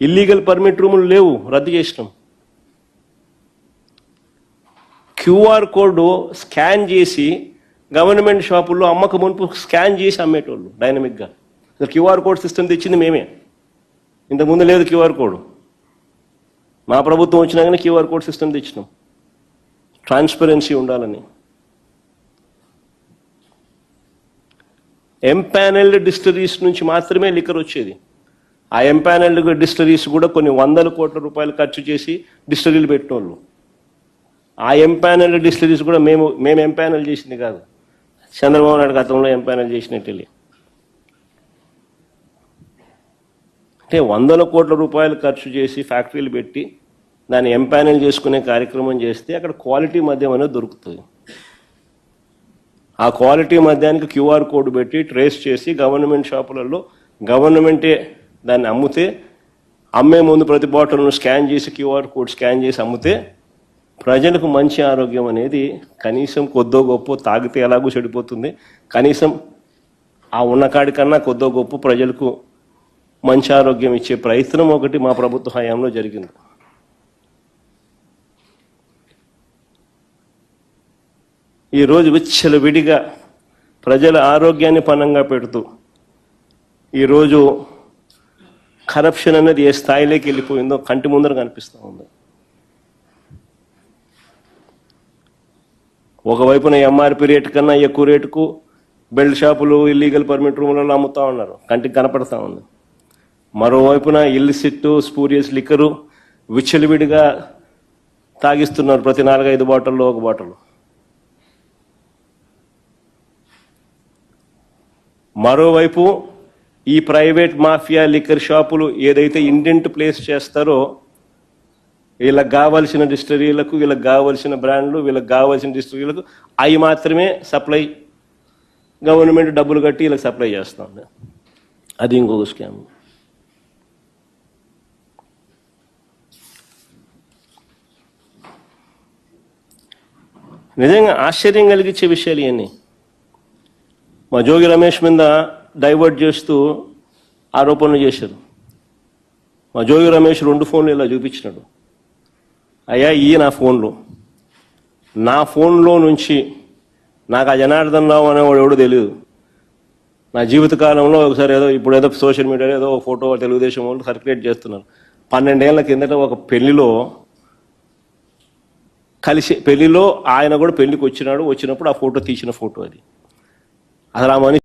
Illegal permit రూములు లేవు రద్దు చేసినాం. క్యూఆర్ కోడ్ స్కాన్ చేసి గవర్నమెంట్ షాపుల్లో అమ్మక మునుపు స్కాన్ చేసి అమ్మేటోళ్ళు డైనమిక్గా. క్యూఆర్ కోడ్ సిస్టమ్ తెచ్చింది మేమే. ఇంతకుముందు లేదు క్యూఆర్ కోడ్. మా ప్రభుత్వం వచ్చినా కానీ క్యూఆర్ కోడ్ సిస్టమ్ తెచ్చినాం. ట్రాన్స్పరెన్సీ ఉండాలని. ఎంపానెల్డ్ డిస్టరీస్ నుంచి మాత్రమే లిక్కర్ వచ్చేది. ఆ ఎంపానెల్డ్ డిస్టరీస్ కూడా కొన్ని వందల కోట్ల రూపాయలు ఖర్చు చేసి డిస్టరీలు పెట్టినోళ్ళు. ఆ ఎంపానల్డ్ డిస్టరీస్ కూడా మేము మేము ఎంపానల్ చేసింది కాదు. చంద్రబాబు నాయుడు గతంలో ఎంపానల్ చేసినట్టు అంటే వందల కోట్ల రూపాయలు ఖర్చు చేసి ఫ్యాక్టరీలు పెట్టి దాన్ని ఎంపానల్ చేసుకునే కార్యక్రమం చేస్తే అక్కడ క్వాలిటీ మద్యం అనేది దొరుకుతుంది. ఆ క్వాలిటీ మద్యానికి క్యూఆర్ కోడ్ పెట్టి ట్రేస్ చేసి గవర్నమెంట్ షాపులలో గవర్నమెంటే దాన్ని అమ్మితే అమ్మే ముందు ప్రతి బాటిల్ను స్కాన్ చేసి క్యూఆర్ కోడ్ స్కాన్ చేసి అమ్మితే ప్రజలకు మంచి ఆరోగ్యం అనేది కనీసం కొద్దో గొప్ప తాగితే ఎలాగో చెడిపోతుంది. కనీసం ఆ ఉన్న కన్నా కొద్దో గొప్ప ప్రజలకు మంచి ఆరోగ్యం ఇచ్చే ప్రయత్నం ఒకటి మా ప్రభుత్వ హయాంలో జరిగింది. ఈరోజు విచ్చలవిడిగా ప్రజల ఆరోగ్యాన్ని పనంగా పెడుతూ ఈరోజు కరప్షన్ అనేది ఏ స్థాయిలోకి వెళ్ళిపోయిందో కంటి ముందర కనిపిస్తూ ఉంది. ఒకవైపున ఎంఆర్పి రేటు కన్నా ఎక్కువ రేటుకు బెల్ట్ షాపులు ఇల్లీగల్ పర్మిట్ రూములలో అమ్ముతూ ఉన్నారు. కంటికి కనపడతా ఉంది. మరోవైపున ఇల్లిసిట్ స్పూరియస్ లిక్కరు విచ్చలివిడిగా తాగిస్తున్నారు ప్రతి నాలుగైదు బాటిల్లో ఒక బాటిల్. మరోవైపు ఈ ప్రైవేట్ మాఫియా లిక్కర్ షాపులు ఏదైతే ఇండెంట్ ప్లేస్ చేస్తారో వీళ్ళకి కావాల్సిన డిస్టరీలకు వీళ్ళకి కావాల్సిన బ్రాండ్లు వీళ్ళకి కావాల్సిన డిస్టరీలకు అవి మాత్రమే సప్లై గవర్నమెంట్ డబ్బులు కట్టి వీళ్ళకి సప్లై చేస్తుంది. అది ఇంకొక స్కామ్. నిజంగా ఆశ్చర్యం కలిగించే విషయాలు ఇవన్నీ. మా జోగి రమేష్ మీద డైవర్ట్ చేస్తూ ఆరోపణలు చేశారు. మా జోగి రమేష్ రెండు ఫోన్లు ఇలా చూపించినాడు. అయ్యా ఈ నా ఫోన్లో. నా ఫోన్లో నుంచి నాకు ఆ జనార్దన్ రావు అనేవాడు ఎవడో తెలియదు. నా జీవిత కాలంలో ఒకసారి ఏదో ఇప్పుడు ఏదో సోషల్ మీడియాలో ఏదో ఒక ఫోటో తెలుగుదేశం వాళ్ళు సర్క్యులేట్ చేస్తున్నారు. పన్నెండేళ్ళ కిందట ఒక పెళ్ళిలో కలిసి పెళ్ళిలో ఆయన కూడా పెళ్ళికి వచ్చినాడు. వచ్చినప్పుడు ఆ ఫోటో తీసిన ఫోటో అది. అసలు ఆ మనిషి